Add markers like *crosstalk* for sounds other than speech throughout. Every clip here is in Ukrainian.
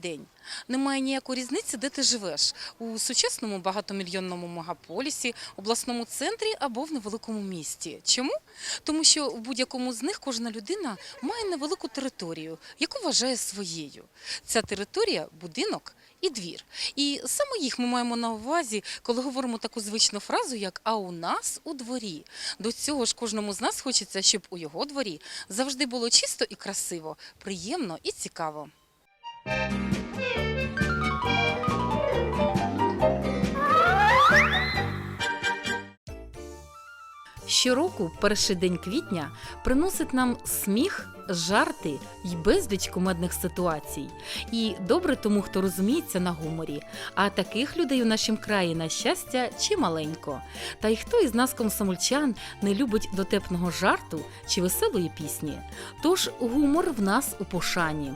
день. Немає ніякої різниці, де ти живеш у сучасному багатомільйонному мегаполісі, обласному центрі або в невеликому місті. Чому? Тому що в будь-якому з них кожна людина має невелику територію, яку вважає своєю. Ця територія будинок і двір. І саме їх ми маємо на увазі, коли говоримо таку звичну фразу, як а у нас у дворі. До цього ж кожному з нас хочеться, щоб у його дворі завжди було чисто і красиво, приємно і цікаво. Щороку перший день квітня приносить нам сміх, жарти й безліч кумедних ситуацій. І добре тому, хто розуміється на гуморі. А таких людей у нашому краї, на щастя, чималенько. Та й хто із нас, комсомольчан, не любить дотепного жарту чи веселої пісні? Тож гумор в нас у пошані.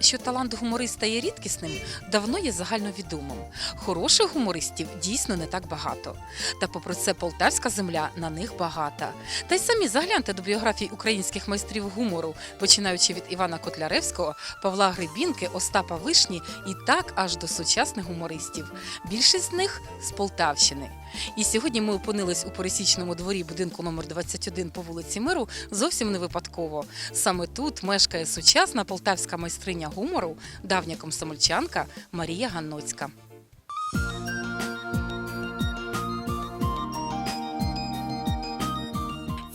Що талант гумориста є рідкісним, давно є загальновідомим. Хороших гумористів дійсно не так багато. Та попри це полтавська земля на них багата. Та й самі загляньте до біографій українських майстрів гумору, починаючи від Івана Котляревського, Павла Гребінки, Остапа Вишні і так аж до сучасних гумористів. Більшість з них з Полтавщини. І сьогодні ми опинились у пересічному дворі будинку номер 21 по вулиці Миру зовсім не випадково. Саме тут мешкає сучасна полтавська майстриня гумору, давня комсомольчанка Марія Ганноцька.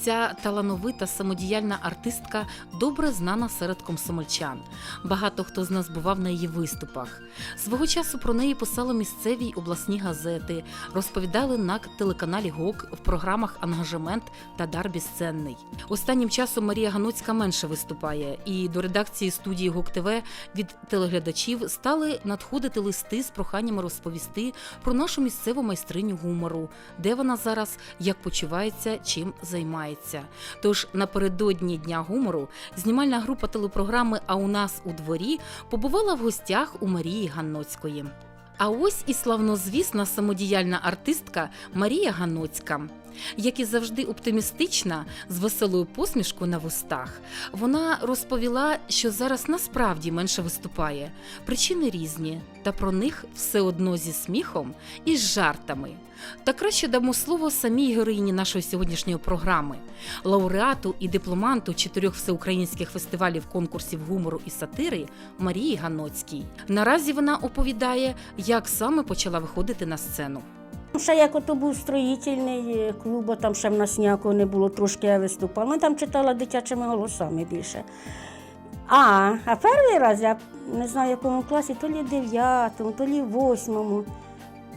Ця талановита самодіяльна артистка добре знана серед комсомольчан. Багато хто з нас бував на її виступах. Свого часу про неї писали місцеві й обласні газети, розповідали на телеканалі ГОК в програмах Ангажемент та Дар Безценний. Останнім часом Марія Ганоцька менше виступає, і до редакції студії ГОК ТВ від телеглядачів стали надходити листи з проханнями розповісти про нашу місцеву майстриню гумору, де вона зараз, як почувається, чим займається. Тож напередодні дня гумору знімальна група телепрограми А у нас у дворі побувала в гостях у Марії Ганноцької. А ось і славнозвісна самодіяльна артистка Марія Ганоцька. Як і завжди оптимістична, з веселою посмішкою на вустах, вона розповіла, що зараз насправді менше виступає. Причини різні, та про них все одно зі сміхом і з жартами. Та краще дамо слово самій героїні нашої сьогоднішньої програми, лауреату і дипломанту чотирьох всеукраїнських фестивалів конкурсів гумору і сатири Марії Ганоцькій. Наразі вона оповідає, як саме почала виходити на сцену. Ще як ото був строїтельний е, клуб, бо там ще в нас ніякого не було, трошки я виступала. Ми там читала дитячими голосами більше. А, а перший раз я не знаю, в якому класі, то лі дев'ятому, то лі восьмому.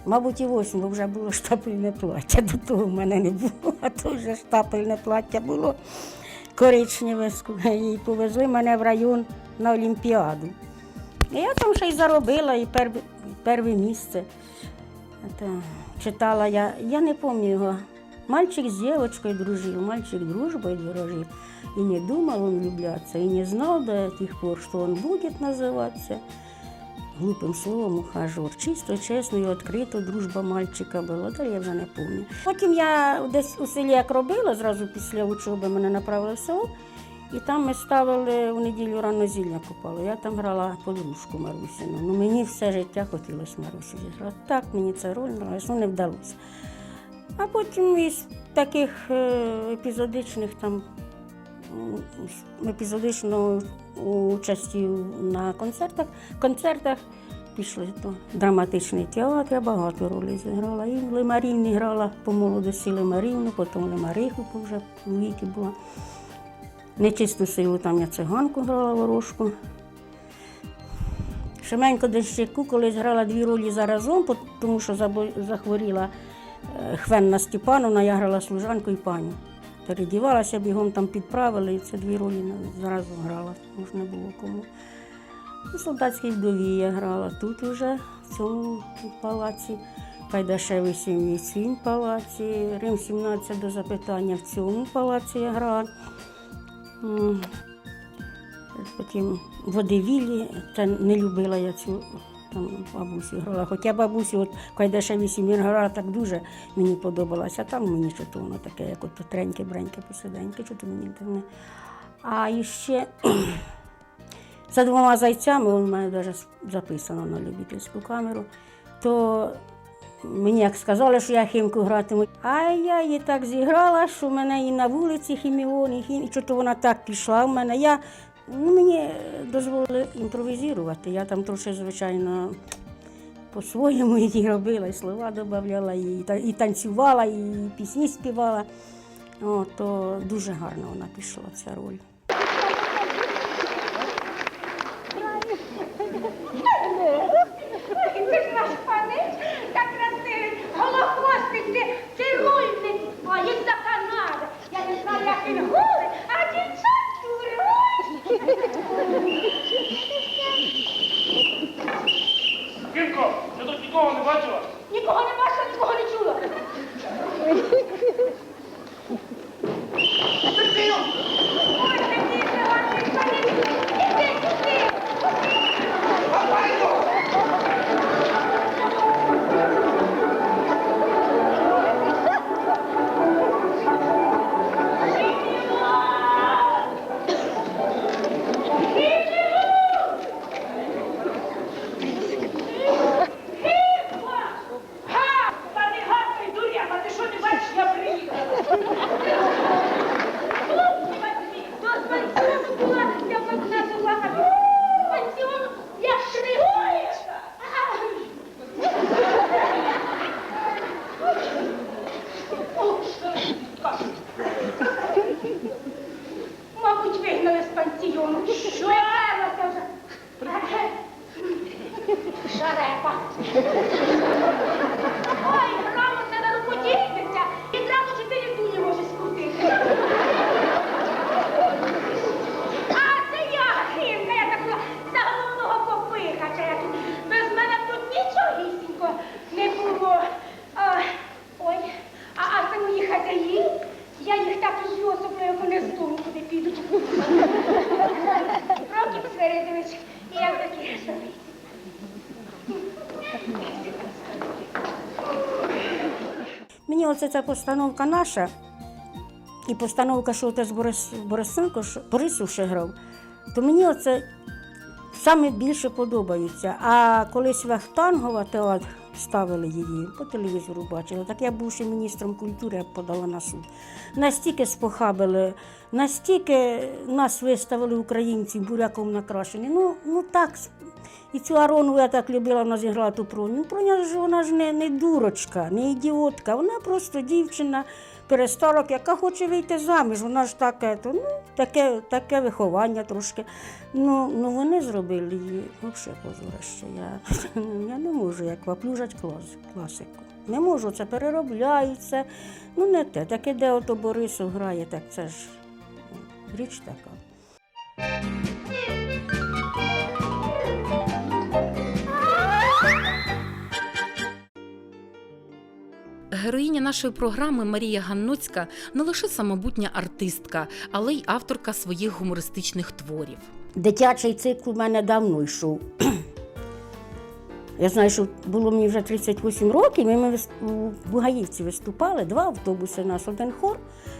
Мабуть, і восьмому вже було штапельне плаття. До того в мене не було, а то вже штапельне плаття було коричневе. І повезли мене в район на Олімпіаду. І я там ще й заробила, і перше місце. Та, читала я, я не пам'ятаю його. Мальчик з дівчинкою дружив, мальчик дружбою дорожив. И не думал он влюбляться, и не знал до тех пор, что он будет называться глупым словом ухажер. Чисто, чесно і відкрито дружба мальчика була, та я вже не пам'ятаю. Потім я десь у селі як робила, зразу після учоби мене направили в село, і там ми ставили у неділю рано зілля купали. Я там грала подружку Марусину. Ну мені все життя хотілося Марусю зіграти. Так, мені ця роль нравилась, ну не вдалося. А потім із таких е, епізодичних там м, епізодичної участі на концертах. концертах пішли то драматичний театр, я багато ролей зіграла. І в Лимарівні грала по молодості Лимарівну, потім Лимариху вже у віки була. Нечисту силу там я циганку грала ворожку. Шеменько Дещику колись грала дві ролі заразом, тому що захворіла е, Хвенна Степановна, я грала служанку і пані. Передівалася, бігом там підправили, і це дві ролі зразу грала, тому що не було кому. У солдатській вдові я грала тут уже, в цьому палаці. Пайдашевий 77 палаці, Рим 17 до запитання в цьому палаці я грала. Потім водевілі, та не любила я цю там бабусю грала. Хоча бабусю, от йде вісім він грала, так дуже мені подобалося. А там мені що то воно таке, як от треньке, бреньке, посиденьке, що то мені так не. А іще *clears throat* за двома зайцями, у мене навіть записано на любительську камеру, то мені як сказали, що я хімку гратиму. А я її так зіграла, що мене і на вулиці хіміон, і хім... що то вона так пішла в мене. Я, ну, мені дозволили імпровізувати. Я там трошки, звичайно, по-своєму її робила, і слова додавала, і, і танцювала, і пісні співала. О, то дуже гарно вона пішла, ця роль. Голохвостик, ти, ти рульник, а їх за Канада. Я не знаю, як він урой. Кимко, я тут нікого не бачила. Нічогісінько не було. А, ой, а, а це мої хазяї. Я їх так і йосоплю, як вони з дому куди підуть. Прокіп Свиридович, і я такі собі. Мені оце ця постановка наша, і постановка, що отець Борис, Борисенко, Борисов ще грав, то мені оце саме більше подобається. А колись Вахтангова театр ставили її, по телевізору бачила. Так я бувши міністром культури, я подала на суд. Настільки спохабили, настільки нас виставили українців буряком накрашені. Ну, ну так. І цю Арону я так любила, вона зіграла ту Проню. Ну, Проня ж вона ж не, не дурочка, не ідіотка. Вона просто дівчина перестарок, яка хоче вийти заміж. Вона ж таке, то, ну, таке, таке виховання трошки. Ну, ну вони зробили її взагалі позорище. Я, *laughs* я не можу, як ваплюжать клас, класику. Не можу, це переробляється. Ну, не те. Таке, де ото Борисов грає, так це ж ну, річ така. Героїня нашої програми Марія Ганноцька не лише самобутня артистка, але й авторка своїх гумористичних творів. Дитячий цикл у мене давно йшов. Я знаю, що було мені вже 38 років, і ми у Бугаївці виступали, два автобуси у нас, один хор.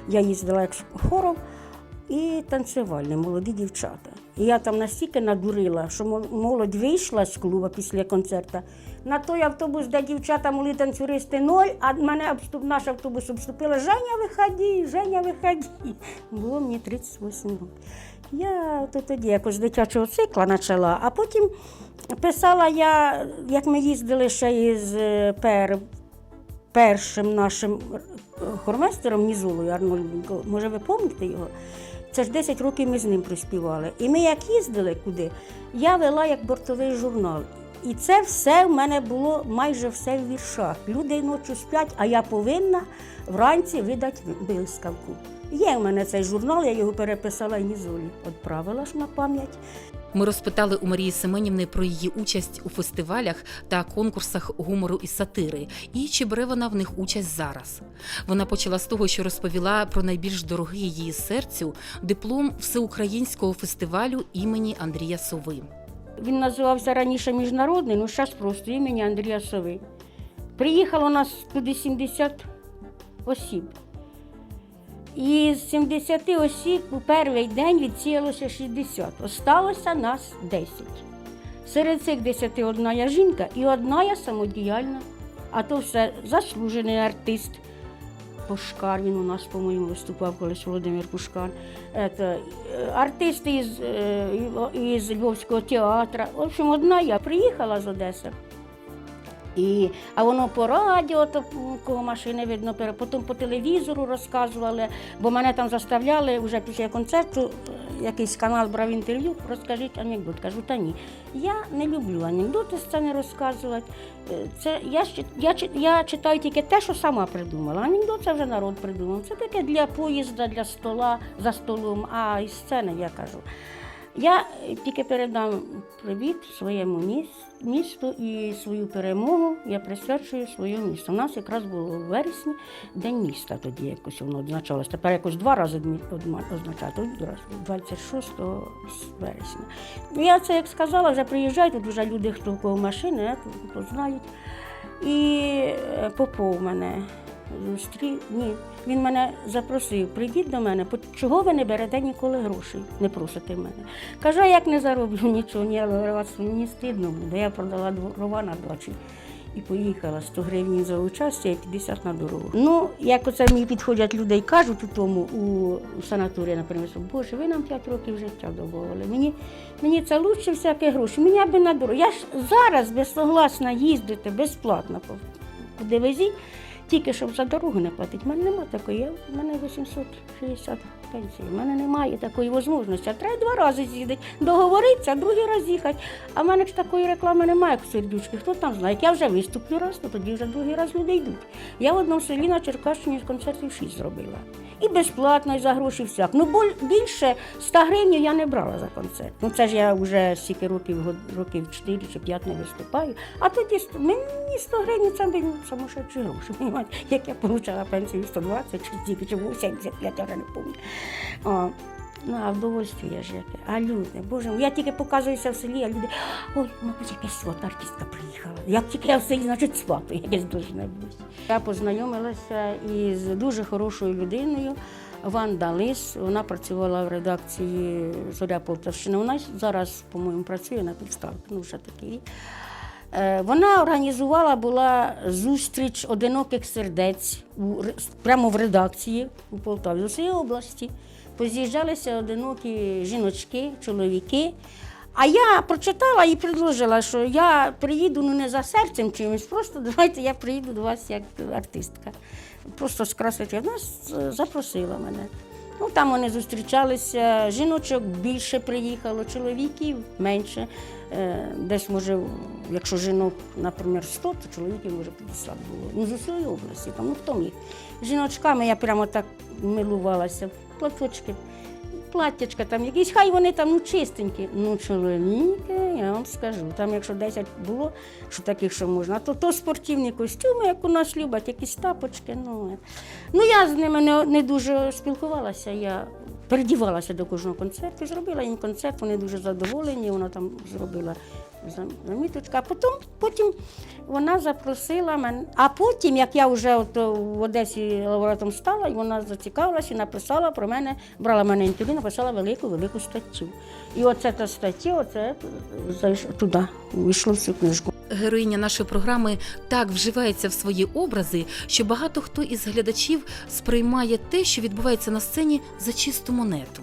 Я їздила як хором і танцювальний, молоді дівчата. І я там настільки надурила, що молодь вийшла з клубу після концерту. На той автобус, де дівчата мали танцюристи ноль, а мене обступ, наш автобус обступила. Женя, виходи, Женя, виходи. Було мені 38 років. Я то тоді якось дитячого цикла почала, а потім писала я, як ми їздили ще із е, пер, першим нашим хормейстером Нізулою Арнольденко. Може, ви пам'ятаєте його? Це ж 10 років ми з ним проспівали. І ми як їздили куди, я вела як бортовий журнал. І це все в мене було майже все в віршах. Люди ночі сплять, а я повинна вранці видати блискавку. Є в мене цей журнал, я його переписала і Нізолі. Відправила ж на пам'ять. Ми розпитали у Марії Семенівни про її участь у фестивалях та конкурсах гумору і сатири, і чи бере вона в них участь зараз. Вона почала з того, що розповіла про найбільш дорогий її серцю диплом всеукраїнського фестивалю імені Андрія Сови. Він називався раніше міжнародний, ну зараз просто імені Андрія Сови. Приїхало нас туди 70 осіб. І з 70 осіб у перший день відсіялося 60. Осталося нас 10. Серед цих 10 одна я жінка і одна я самодіяльна. А то все заслужений артист. Пушкар, він у нас, по-моєму, виступав колись Володимир Пушкар. Это, е, артисти із, е, із Львовського театру. В общем, одна я приїхала з Одеси. І, а воно по радіо, то кого машини видно, потім по телевізору розказували, бо мене там заставляли вже після концерту, е, якийсь канал брав інтерв'ю, розкажіть анекдот. Кажу, та ні. Я не люблю анекдоти сцени розказувати. Е, Це, я, я, я читаю тільки те, що сама придумала. Анекдот це вже народ придумав. Це таке для поїзда, для стола, за столом, а із сцени я кажу. Я тільки передам привіт своєму місту і свою перемогу я присвячую своєму місту. У нас якраз було в вересні День міста тоді якось воно означалось. Тепер якось два рази раз, 26 вересня. Ну, я це як сказала, вже приїжджають, тут вже люди, хто в кого машини, то знають. І е, Попов мене Ні, він мене запросив, прийдіть до мене, чого ви не берете ніколи грошей, не просите мене. Кажу, «А як не зароблю нічого, ні, але вас мені стидно буде. Я продала дрова на дачі і поїхала 100 гривень за участь і 50 на дорогу. Ну, як оце мені підходять люди і кажуть у тому у, санаторії, наприклад, Боже, ви нам 5 років життя добавили. Мені, мені це лучше всяке гроші. Мені аби на дорогу. Я ж зараз безсогласна їздити безплатно куди везіть, тільки щоб за дорогу не платити. У мене немає такої. В мене 860 пенсії. У мене немає такої можливості. Треба два рази з'їздити, договоритися, другий раз їхати. А в мене ж такої реклами немає, у сердючки. Хто там знає? Як я вже виступлю раз, то тоді вже другий раз люди йдуть. Я в одному селі на Черкащині концертів 6 зробила. І безплатно, і за гроші всяк. Ну, більше 100 гривень я не брала за концерт. Ну це ж я вже стільки років, років 4 чи 5 не виступаю. А тоді мені 100 гривень це самошедші гроші. Понімаєте? Як я отримала пенсію 120 чи чи 85, я вже не пам'ятаю. Ну, а вдовольствие ж яке. А люди, боже я тільки показуюся в селі, а люди, ой, мабуть, якась свата артистка приїхала. Як тільки я в селі, значить свату якесь должне бути. Я познайомилася із дуже хорошою людиною. Ванда Лис, вона працювала в редакції Зоря Полтавщини. Вона зараз, по-моєму, працює на підставці, ну вже такий. Е, Вона організувала була зустріч одиноких сердець у, прямо в редакції у Полтаві з усієї області. Поз'їжджалися одинокі жіночки, чоловіки. А я прочитала і предложила, що я приїду ну не за серцем чимось, просто давайте я приїду до вас як артистка. Просто скрасити. Вона запросила мене. Ну, там вони зустрічалися, жіночок більше приїхало, чоловіків менше. Е, Десь, може, якщо жінок, наприклад, 100, то чоловіків, може, 50 було. Ну, з усієї області, там, ну хто міг. Жіночками я прямо так милувалася, платочки, платтячка там якісь, хай вони там ну, чистенькі. Ну, чоловіки, я вам скажу, там якщо 10 було, що таких, що можна, то, то спортивні костюми, як у нас люблять, якісь тапочки. Ну, е. ну я з ними не, не дуже спілкувалася. Я передівалася до кожного концерту, зробила їм концерт, вони дуже задоволені, вона там зробила зам- заміточку. А потім, потім вона запросила мене. А потім, як я вже от в Одесі лауреатом стала, і вона зацікавилася і написала про мене, брала мене інтерв'ю, написала велику велику статтю. І оце та стаття, оце зайш- туди вийшло в цю книжку. Героїня нашої програми так вживається в свої образи, що багато хто із глядачів сприймає те, що відбувається на сцені, за чисту монету.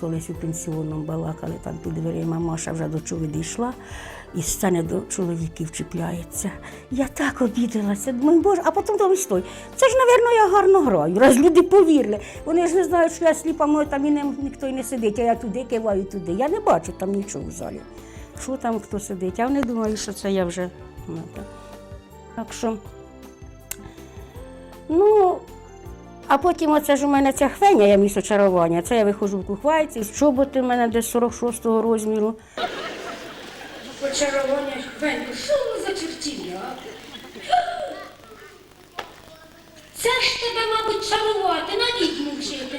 Колись у пенсіонному балакали там під дверима, Маша вже до чого дійшла, і сцени до чоловіків чіпляється. Я так обідалася, думаю, боже, а потім думаю, стой, це ж, мабуть, я гарно граю, раз люди повірили. Вони ж не знають, що я сліпа, може там і не, ніхто і не сидить, а я туди киваю туди. Я не бачу там нічого в залі. що там хто сидить. А вони думають, що це я вже. ну, так. Так що. Ну, а потім оце ж у мене ця хвеня, я місто чарування. Це я виходжу в кухвайці, чоботи в мене десь 46-го розміру. Почарування Хвенько, що ви за чертівня? Це ж тебе, мабуть, чарувати, на відьму вчити.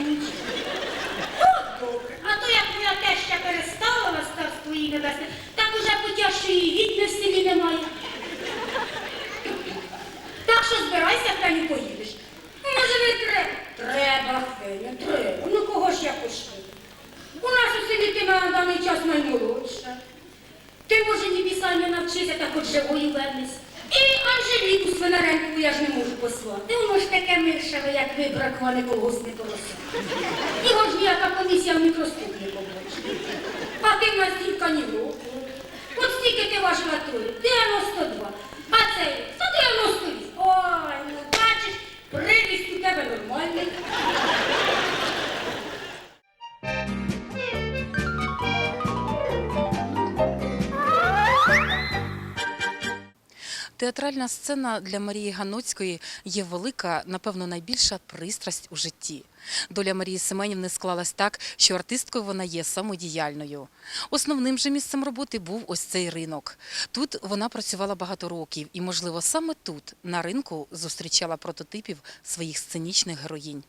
Добре. А то як моя теща перестала на царство її небесне, так уже потяжчої відьми в селі немає. Так що збирайся, Хвеню, поїдеш. Може, не треба? Треба, Хвеня, треба. Ну кого ж я пошлю? У нас у на даний час наймолодша. Ти, може, ні писання навчися, так хоч живою вернись. І Анжеліку Свинаренкову я ж не можу послати. Воно ж таке миршеве, як вибракване колгоспне порося. Його ж ніяка комісія в мікроскоп не побачить. А ти в нас тільки ні року. От стільки ти важила троє? 92. А це 198. Ой, ну бачиш, приріст у тебе нормальний. Театральна сцена для Марії Ганоцької є велика, напевно, найбільша пристрасть у житті. Доля Марії Семенівни склалась так, що артисткою вона є самодіяльною. Основним же місцем роботи був ось цей ринок. Тут вона працювала багато років, і, можливо, саме тут, на ринку, зустрічала прототипів своїх сценічних героїнь.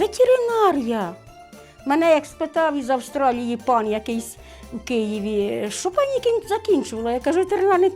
Ветеринар я. Мене як спитав із Австралії пан якийсь у Києві, що пані закінчувала. Я кажу, ветеринарний